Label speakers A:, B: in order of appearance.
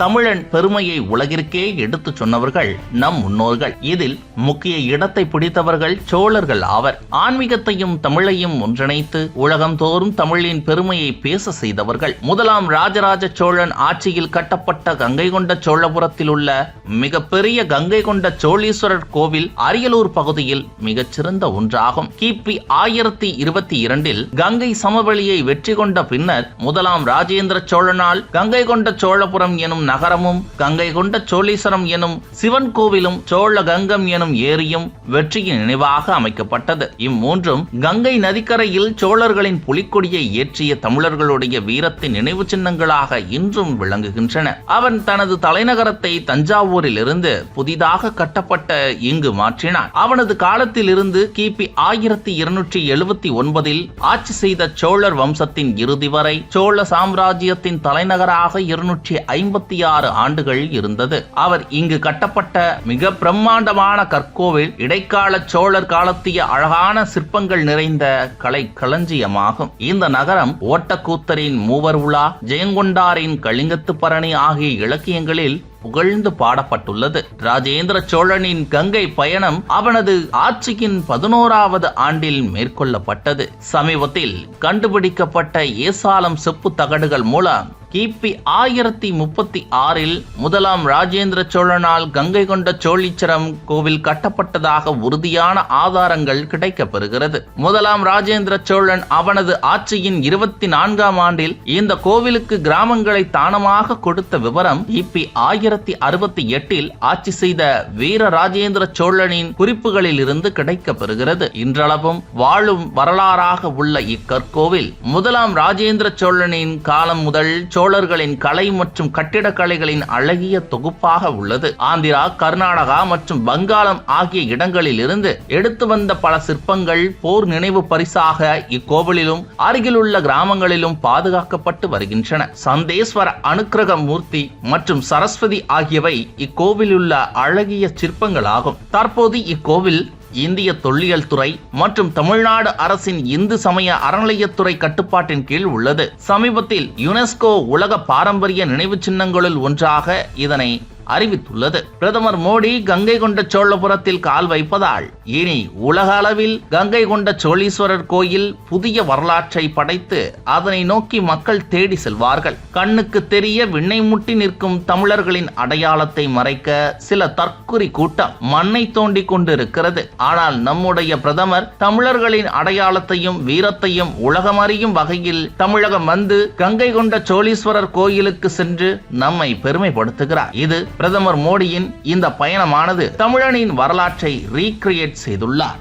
A: தமிழன் பெருமையை உலகிற்கே எடுத்துச் சொன்னவர்கள் நம் முன்னோர்கள். இதில் முக்கிய இடத்தை பிடித்தவர்கள் சோழர்கள் ஆவர். ஆன்மீகத்தையும் தமிழையும் ஒன்றிணைத்து உலகம் தோறும் தமிழின் பெருமையை பேச செய்தவர்கள். முதலாம் ராஜராஜ சோழன் ஆட்சியில் கட்டப்பட்ட கங்கை கொண்ட சோழபுரத்தில் உள்ள மிகப்பெரிய கங்கை கொண்ட சோழீஸ்வரர் கோவில் அரியலூர் பகுதியில் மிகச்சிறந்த ஒன்றாகும். கிபி ஆயிரத்தி இருபத்தி இரண்டில் கங்கை சமவெளியை வெற்றி கொண்ட பின்னர் முதலாம் ராஜேந்திர சோழனால் கங்கை கொண்ட சோழபுரம் எனும் நகரமும் கங்கை கொண்ட சோழீஸ்வரம் எனும் சிவன் கோவிலும் சோழ கங்கம் எனும் ஏரியும் வெற்றியின் நினைவாக அமைக்கப்பட்டது. இம்மூன்றும் கங்கை நதிக்கரையில் சோழர்களின் புலிக்கொடியை ஏற்றிய தமிழர்களுடைய வீரத்தின் நினைவு சின்னங்களாக இன்றும் விளங்குகின்றன. அவன் தனது தலைநகரத்தை தஞ்சாவூரில் இருந்து புதிதாக கட்டப்பட்ட இங்கு மாற்றினான். அவனது காலத்தில் இருந்து கிபி ஆயிரத்தி இருநூற்றி எழுபத்தி ஒன்பதில் ஆட்சி செய்த சோழர் வம்சத்தின் இறுதி வரை சோழ சாம்ராஜ்யத்தின் தலைநகராக இருநூற்றி ஐம்பத்தி ஆறு ஆண்டுகள் இருந்தது. அவர் இங்கு கட்டப்பட்ட மிக பிரம்மாண்டமான கற்கோவில் இடைக்கால சோழர் காலத்திய அழகான சிற்பங்கள் நிறைந்த கலை களஞ்சியமாகும். இந்த நகரம் ஓட்டக்கூத்தரின் மூவர் உலா ஜெயங்கொண்டாரின் கலிங்கத்து பரணி ஆகிய இலக்கியங்களில் புகழ்ந்து பாடப்பட்டுள்ளது. ராஜேந்திர சோழனின் கங்கை பயணம் அவனது ஆட்சியின் பதினோராவது ஆண்டில் மேற்கொள்ளப்பட்டது. சமீபத்தில் கண்டுபிடிக்கப்பட்ட ஏசாலம் செப்பு தகடுகள் மூலம் கிபி ஆயிரத்தி முப்பத்தி ஆறில் முதலாம் ராஜேந்திர சோழனால் கங்கை கொண்ட சோழீச்சரம் கோவில் கட்டப்பட்டதாக உறுதியான ஆதாரங்கள் கிடைக்கப்பெறுகிறது. முதலாம் ராஜேந்திர சோழன் அவனது ஆட்சியின் இருபத்தி நான்காம் ஆண்டில் இந்த கோவிலுக்கு கிராமங்களை தானமாக கொடுத்த விவரம் கிபி ஆயிரத்தி அறுபத்தி எட்டில் ஆட்சி செய்த வீர ராஜேந்திர சோழனின் குறிப்புகளில் இருந்து கிடைக்கப்பெறுகிறது. இன்றளவும் வாழும் வரலாறாக உள்ள இக்கற்கோவில் முதலாம் ராஜேந்திர சோழனின் காலம் முதல் சோழர்களின் கலை மற்றும் கட்டிடக்கலைகளின் அழகிய தொகுப்பாக உள்ளது. ஆந்திரா கர்நாடகா மற்றும் வங்காளம் ஆகிய இடங்களில் இருந்து எடுத்து வந்த பல சிற்பங்கள் போர் நினைவு பரிசாக இக்கோவிலிலும் அருகிலுள்ள கிராமங்களிலும் பாதுகாக்கப்பட்டு வருகின்றன. சந்தேஸ்வர அனுக்கிரக மூர்த்தி மற்றும் சரஸ்வதி ஆகியவை இக்கோவிலுள்ள அழகிய சிற்பங்களாகும். தற்போது இக்கோவில் இந்திய தொல்லியல் துறை மற்றும் தமிழ்நாடு அரசின் இந்து சமய அறநிலையத்துறை கட்டுப்பாட்டின் கீழ் உள்ளது. சமீபத்தில் யுனெஸ்கோ உலக பாரம்பரிய நினைவு சின்னங்களுள் ஒன்றாக இதனை அறிவித்துள்ளது. பிரதமர் மோடி கங்கை கொண்ட சோழபுரத்தில் கால் வைப்பதால் இனி உலக அளவில் கங்கை கொண்ட சோழீஸ்வரர் கோயில் புதிய வரலாற்றை படைத்து அதனை நோக்கி மக்கள் தேடி செல்வார்கள். கண்ணுக்கு தெரிய விண்ணை முட்டி நிற்கும் தமிழர்களின் அடையாளத்தை மறைக்க சில தற்குறி கூட்டம் மண்ணை தோண்டி கொண்டிருக்கிறது. ஆனால் நம்முடைய பிரதமர் தமிழர்களின் அடையாளத்தையும் வீரத்தையும் உலகம் அறியும் வகையில் தமிழகம் வந்து கங்கை கொண்ட சோழீஸ்வரர் கோயிலுக்கு சென்று நம்மை பெருமைப்படுத்துகிறார். இது பிரதமர் மோடியின் இந்த பயணமானது தமிழனின் வரலாற்றை ரீக்ரியேட் செய்துள்ளார்.